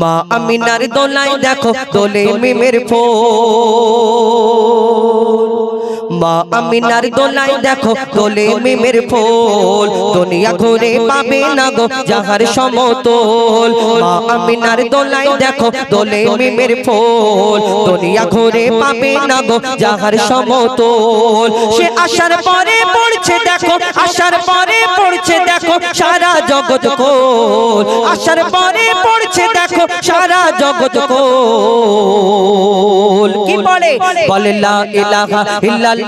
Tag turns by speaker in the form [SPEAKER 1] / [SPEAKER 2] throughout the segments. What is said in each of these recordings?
[SPEAKER 1] মা আমিনার দোলাই দেখো দোলে মিমের ফোল মা আমিনার দোলাই দেখো, দোলে মিমের ফোল। দুনিয়া ঘুরে পাবে না গো যাহার সমতল। মা আমিনার দোলাই দেখো, দোলে মিমের ফোল। দুনিয়া ঘুরে পাবে না গো যাহার সমতল। সে আসার পরে পড়ছে দেখো আসার পরে পড়ছে দেখো, সারা জগৎ কোল আসার পরে পড়ছে দেখো, সারা জগৎ কোল কি বলে? বলে, লা ইলাহা ইল্লাল্লাহ।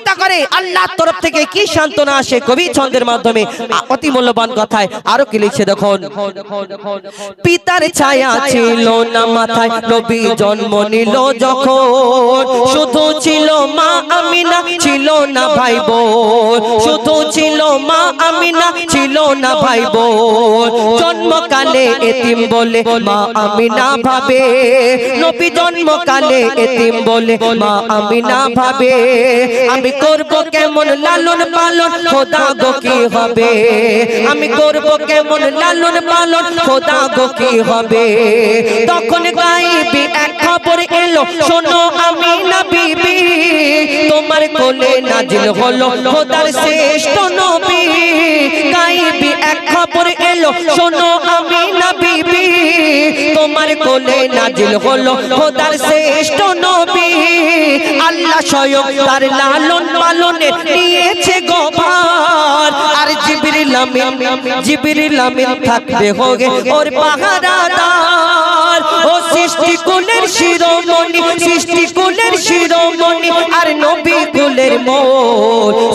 [SPEAKER 1] করে। আল্লাহর তরফ থেকে কি সান্ত্বনা আসে কবি ছন্দের মাধ্যমে? অতি মূল্যবান কথায় আরও কি লিখছে দেখুন। পিতার ছায়া ছিল না মাথায়, নবী জন্ম নিল যখন। শুধু ছিল মা আমিনা, ছিল না ভাই বোন শুধু ছিল মা আমিনা, ছিল না ভাই বোন জন্মকালে এতিম বলে মা আমিনা ভাবে। নবী জন্মকালে এতিম বলে মা আমিনা ভাবে। আমি করব কেমন লালন পালন? খোদা গো, কি হবে? আমি করব কেমন লালন পালন? খোদা গো, কি হবে? তখন গাইবি, এক খবর এলো, শোনো আমি না বিবি, তোমার কোলে নাজিল হলো খোদার শ্রেষ্ঠ নবী। গাইবি, এক খবর এলো, শোনো আমি না তোমার কোলে নাজিল হলো খোদার শ্রেষ্ঠ নবী। আল্লাহ স্বয়ং তার লালন পালনে নিয়েছে গোভার আর জিবরিল আমিন জিবরিল আমিন থাকবে হোগে ওর পাহারাদার। ও সৃষ্টি কুলের শিরোমণি সৃষ্টি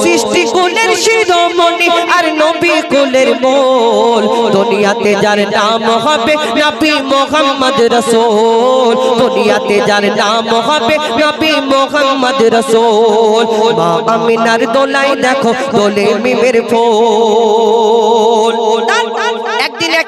[SPEAKER 1] সৃষ্টি কুলের শিরোমণি আর নবী কুলের মোল দুনিয়াতে যার নাম হবে নবী মোহাম্মদ রসুল। দুনিয়াতে যার নাম হবে নবী মোহাম্মদ রসুল। মা আমিনার দোলাই দেখো দোলে মিমের ফুল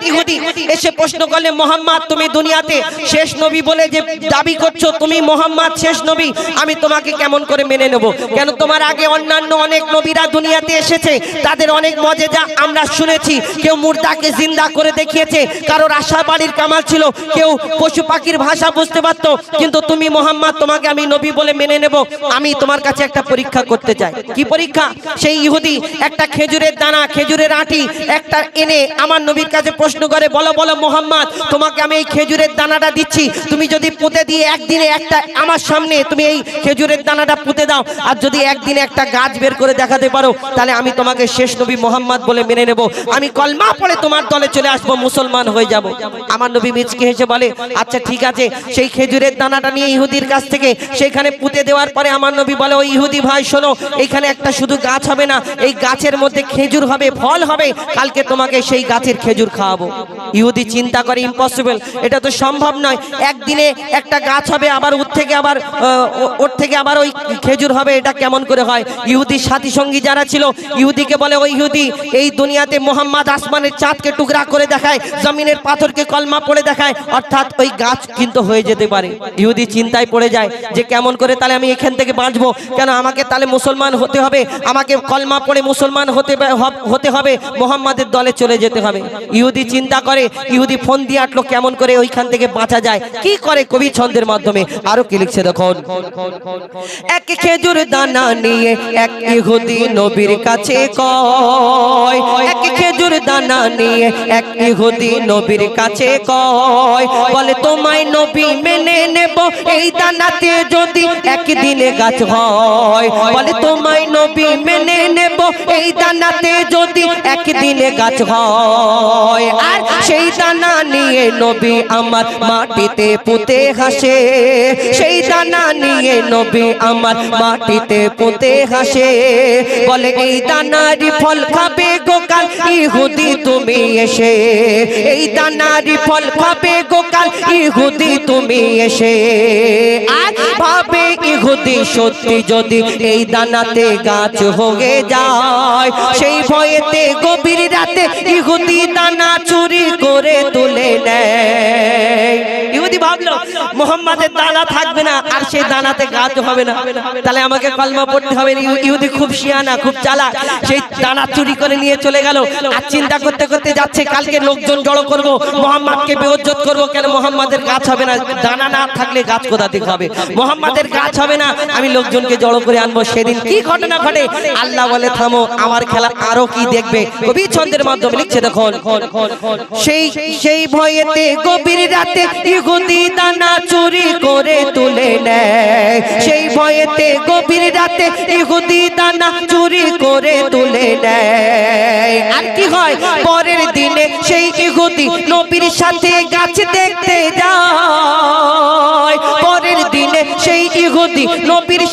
[SPEAKER 1] ইহুদি, এসে প্রশ্ন করলে, মোহাম্মদ, তুমি দুনিয়াতে শেষ নবী বলে যে দাবি করছ, তুমি মোহাম্মদ শেষ নবী? আমি তোমাকে কেমন করে মেনে নেব? কেন তোমার আগে অন্যান্য অনেক নবীরা দুনিয়াতে এসেছে, তাদের অনেক আমরা শুনেছি। কেউ মুর্দাকে জিন্দা করে দেখিয়েছে, কারোর আশা বাড়ির কামাল ছিল, কেউ পশু পাখির ভাষা বুঝতে পারতো, কিন্তু তুমি মোহাম্মদ, তোমাকে আমি নবী বলে মেনে নেব। আমি তোমার কাছে একটা পরীক্ষা করতে চাই। কি পরীক্ষা? সেই ইহুদি, একটা খেজুরের দানা, খেজুরের আটি, একটা এনে আমার নবীর কাছে প্রশ্ন করে, বলো বলো, মোহাম্মদ, তোমাকে আমি এই খেজুরের দানাটা দিচ্ছি। তুমি যদি পুঁতে দিয়ে একদিনে একটা আমার সামনে তুমি এই খেজুরের দানাটা পুঁতে দাও, আর যদি একদিনে একটা গাছ বের করে দেখাতে পারো, তাহলে আমি তোমাকে শেষ নবী মোহাম্মদ বলে মেনে নেব। আমি কলমা পড়ে তোমার দলে চলে আসব, মুসলমান হয়ে যাব। আমার নবী মিচকে হেসে বলে আচ্ছা ঠিক আছে, সেই খেজুরের দানাটা নিয়ে ইহুদির কাছ থেকে সেখানে পুঁতে দেওয়ার পরে আমার নবী বলে ওই ইহুদি ভাই, শোনো, এখানে একটা শুধু গাছ হবে না, এই গাছের মধ্যে খেজুর হবে, ফল হবে, কালকে তোমাকে সেই গাছের খেজুর খাওয়াবো। ইহুদি চিন্তা করে ইম্পসিবল এটা তো সম্ভব নয়। একদিনে একটা গাছ হবে, আবার ওর থেকে আবার ওর থেকে আবার ওই খেজুর হবে, এটা কেমন করে হয়? ইহুদির সাথী সঙ্গী যারা ছিল, ইহুদিকে বলে, ওই ইহুদি, এই দুনিয়াতে মোহাম্মদ আসমানের চাঁদকে টুকরা করে দেখায়, জমিনের পাথরকে কলমা পড়ে দেখায়। অর্থাৎ ওই গাছ কিন্তু হয়ে যেতে পারে। ইহুদি চিন্তায় পড়ে যায় যে, কেমন করে তাহলে আমি এখান থেকে বাঁচবো? কেন আমাকে তাহলে মুসলমান হতে হবে? আমাকে কলমা পড়ে মুসলমান হতে হতে হবে? মোহাম্মদের দলে চলে যেতে হবে। ইহুদি চিন্তা করে, ইহুদি ফোন দিয়ে আটলো কেমন করে ওইখান থেকে বাঁচা যায়? কি করে কবি ছন্দের মাধ্যমে? আরও কি লিখছে দেখুন। এক খেজুর দানা নিয়ে এক ইহুদি নবীর কাছে কয়, এক খেজুর দানা নিয়ে এক ইহুদি নবীর কাছে কয়, বলে তোমায় নবী মেনে নেব, এই দানাতে যদি একদিনে গাছ হয়, বলে তোমায় নবী মেনে নেব এই দানাতে যদি একদিনে গাছ হয়, আর সেই দানা নিয়ে নবী আমার মাটিতে পুঁতে হাসে, সেই দানা নিয়ে নবী আমার মাটিতে পুঁতে হাসে, বলে, এই দানারি ফল খাবে গোকাল ইহুদি, তুমি এসে, এই দানারি ফল খাবে গোকাল ইহুদি তুমি এসে আর ভাবে ইহুদি সত্যি যদি এই দানাতে গাছ হয়ে যায়, সেই ভয়েতে গভীর রাতে ইহুদি দানা চুরি করে তুলে নেয়। ইহুদি ভাবলো, মোহাম্মদের দানা থাকবে না, আর সেই দানাতে গাছ হবে না। তাহলে আমাকে কলমা পড়তে হবে ইহু- ইহুদি খুব শিয়ানা, খুব চালা সেই দানা চুরি করে নিয়ে চলে গেল। আর চিন্তা করতে করতে যাচ্ছে, কালকে লোকজন জড়ো করব, মোহাম্মদকে বেউজ্জত করব। কেন মোহাম্মদের গাছ হবে না? দানা না থাকলে গাছ কোথা থেকে হবে? মোহাম্মদের গাছ হবে না, আমি লোকজনকে জড়ো করে আনব। সেদিন কি ঘটনা ঘটে? আল্লাহ বলে, থামো, আমার খেলা আরও কি দেখবে? কবি ছন্দের মাধ্যমে লিখছে দেখুন। সেই সেই ভয়েতে গভীর রাতে ইহুদি দানা নেয়। সেই ভয়েতে গভীর রাতে ইহুদি দানা চুরি করে তুলে নেয়। আর কি হয়? পরের দিনে সেই ইহুদি নবীর সাথে গাছ দেখতে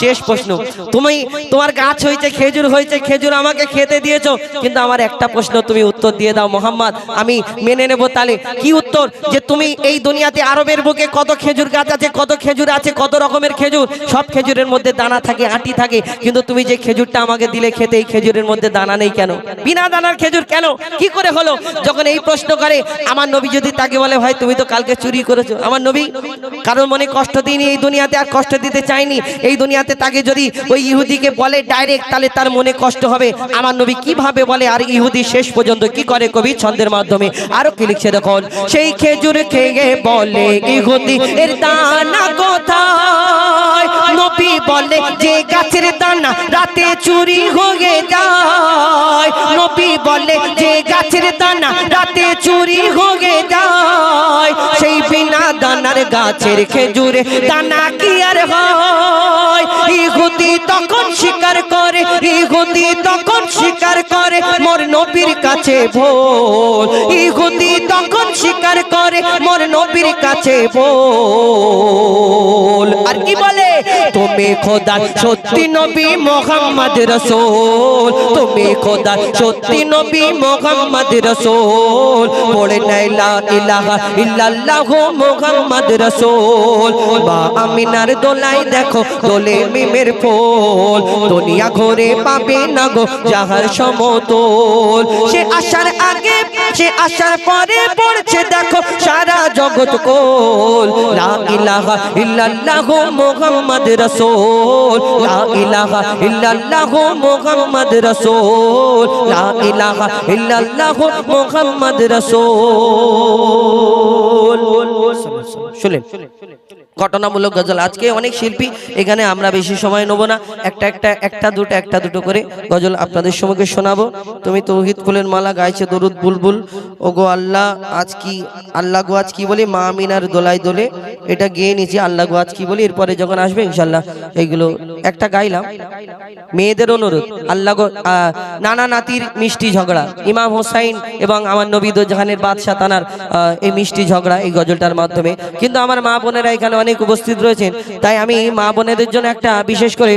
[SPEAKER 1] শেষ প্রশ্ন। তুমি তোমার গাছ হয়েছে, খেজুর হয়েছে, খেজুর আমাকে খেতে দিয়েছ, কিন্তু আমার একটা প্রশ্ন তুমি উত্তর দিয়ে দাও মোহাম্মদ। আমি মেনে নেব তাহলে। কি উত্তর? যে তুমি এই দুনিয়াতে আরবের বুকে কত খেজুর গাছ আছে, কত খেজুর আছে, কত রকমের খেজুর? সব খেজুরের মধ্যে দানা থাকে, আটি থাকে, কিন্তু তুমি যে খেজুরটা আমাকে দিলে খেতে, এই খেজুরের মধ্যে দানা নেই কেন? বিনা দানার খেজুর কেন? কি করে হলো? যখন এই প্রশ্ন করে, আমার নবী যদি তাকে বলে, ভাই, তুমি তো কালকে চুরি করেছ। আমার নবী, কারোর মনে কষ্ট দিইনি, এই দুনিয়াতে আর কষ্ট দিতে চাইনি। এই দুনিয়াতে তাকে যদি ওই ইহুদিকে বলে ডাইরেক্ট তাহলে তার মনে কষ্ট হবে। আমার নবী কীভাবে বলে, আর ইহুদি শেষ পর্যন্ত কি করে কবি ছন্দের মাধ্যমে? আরও কি লিখছে দেখুন, সেই খেজুর খেয়ে বলে ইহুদি, এর দানা কোথায়? নবী বলে, যে গাছের দানা রাতে চুরি হয়ে যায়। নবী বলে, যে গাছের দানা রাতে চুরি হয়ে যায়। সেই বিনা দানার গাছের খেজুরে দানা কি আর হয়? তখন স্বীকার করে ইহুদি তখন কাছে ভোল ইহুদি তখন স্বীকার করে, মোর নবীর কাছে ভোল আর কি বলে? তুমি সত্যি নবী মোহাম্মদ রসুল। তুমি সত্যি নবী মোহাম্মদ রসুল। নাইলা ইলাহা ইল্লাল্লাহু মোহাম্মদ রসুল। বা আমিনার দোলাই দেখো, দোলে মিমের ফুল। দুনিয়া ঘরে পাবে না গো, যাহার সমতল। সে আসার আগে, সে আসার পরে পড়ছে, দেখো সারা জগৎ কোল। লা ইলাহা ইল্লাল্লাহু মুহাম্মদ রাসূল। লা ইলাহা ইল্লাল্লাহু মুহাম্মদ রাসূল। লা ইলাহা ইল্লাল্লাহু রাসূল। শুনেন। ঘটনামূলক গজল। আজকে অনেক শিল্পী, এখানে আমরা বেশি সময় নেব না। একটা একটা একটা, দুটো একটা, দুটো করে গজল আপনাদের সম্মুখে শোনাবো। তুমি তৌহিদ ফুলের মালা, গাইছে দরুদ বুলবুল। ও গো আল্লাহ, আজ কি, আল্লাহ গো আজ কি বলি, মা আমিনার দোলাই দোলে। এটা গেয়ে নিয়েছি, আল্লাহ গো আজ কি বলি, এরপরে যখন আসবে ইনশাল্লাহ এইগুলো একটা গাইলাম। মেয়েদের অনুরোধ, আল্লাহ গো নানা নাতির মিষ্টি ঝগড়া। ইমাম হোসাইন এবং আমার নবী জাহানের বাদশাহ তানার এই মিষ্টি ঝগড়া এই গজলটার মাধ্যমে। কিন্তু আমার মা বোনেরা এখানে অনেক উপস্থিত রয়েছেন। তাই আমি মা বোনেদের জন্য একটা বিশেষ করে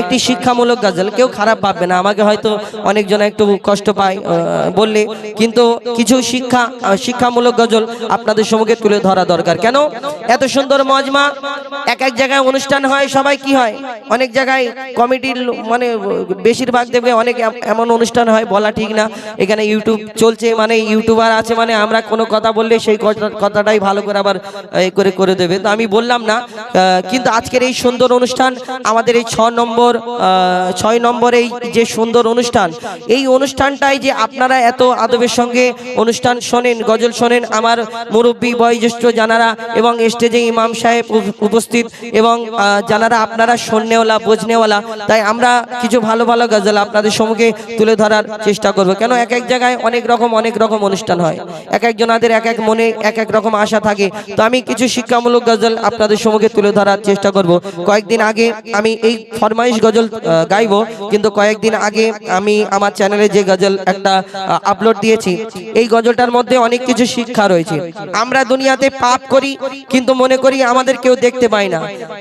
[SPEAKER 1] একটি শিক্ষামূলক গজল। কেউ খারাপ ভাববে না। আমাকে হয়তো অনেকজন একটু কষ্ট পায় বললে। কিন্তু কিছু শিক্ষা শিক্ষামূলক গজল আপনাদের সম্মুখে তুলে ধরা দরকার। কেন? এত সুন্দর মজমা এক এক জায়গায় অনুষ্ঠান হয়, সবাই কি হয়? অনেক জায়গায় কমিটির মানে বেশিরভাগ দেখবে অনেক এমন অনুষ্ঠান হয়, বলা ঠিক না। এখানে ইউটিউব চলছে মানে ইউটিউবার আছে মানে আমরা কোনো কথা বললে সেই কথাটাই ভালো করে আবার করে করে দেবে। তো বললাম না কিন্তু আজকের এই সুন্দর অনুষ্ঠান, আমাদের এই ছ নম্বর ছয় নম্বর এই যে সুন্দর অনুষ্ঠান, এই অনুষ্ঠানটাই যে আপনারা এত আদবের সঙ্গে অনুষ্ঠান শোনেন, গজল শোনেন, আমার মুরব্বী, বয়োজ্যেষ্ঠ জানারা এবং স্টেজে ইমাম সাহেব উপস্থিত এবং জানারা আপনারা শোনেওয়ালা বোঝনেওয়ালা, তাই আমরা কিছু ভালো ভালো গজল আপনাদের সম্মুখে তুলে ধরার চেষ্টা করব। কেন এক এক জায়গায় অনেক রকম অনেক রকম অনুষ্ঠান হয়। এক একজনাদের এক এক মনে এক এক রকম আশা থাকে। তো আমি কিছু শিক্ষামূলক গজল আপনাদের সম্মুখে তুলে ধরার চেষ্টা করব। কয়েকদিন আগে আমি এই ফরমাইশ গজল গাইবো, কিন্তু কয়েকদিন আগে আমি আমার চ্যানেলে যে গজল একটা আপলোড দিয়েছি, এই গজলটার মধ্যে অনেক কিছু শিক্ষা রয়েছে। আমরা দুনিয়াতে পাপ করি, কিন্তু মনে করি আমাদের কেউ দেখতে পায় না।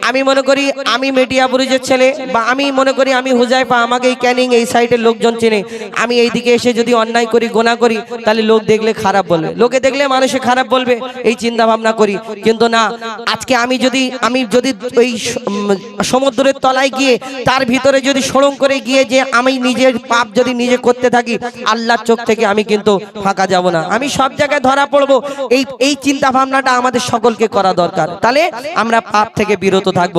[SPEAKER 1] আমি মনে করি আমি মিডিয়া বুরুজের ছেলে, বা আমি মনে করি আমি হুজাইফা, আমাকে এই ক্যানিং, এই সাইডের লোকজন চেনে। আমি এই দিকে এসে যদি অন্যায় করি, গোনা করি, তাহলে লোক দেখলে খারাপ বলবে। লোকে দেখলে মানুষে খারাপ বলবে, এই চিন্তা ভাবনা করি। কিন্তু না আজকে আমি যদি আমি যদি ওই সমুদ্রের তলায় গিয়ে তার ভিতরে যদি সরম করে গিয়ে যে আমি নিজের পাপ যদি নিজে করতে থাকি, আল্লাহর চোখ থেকে আমি কিন্তু ফাঁকা যাব না। আমি সব জায়গায় ধরা পড়ব। এই এই চিন্তা ভাবনাটা আমাদের সকলকে করা দরকার। তাহলে আমরা পাপ থেকে বিরত থাকব।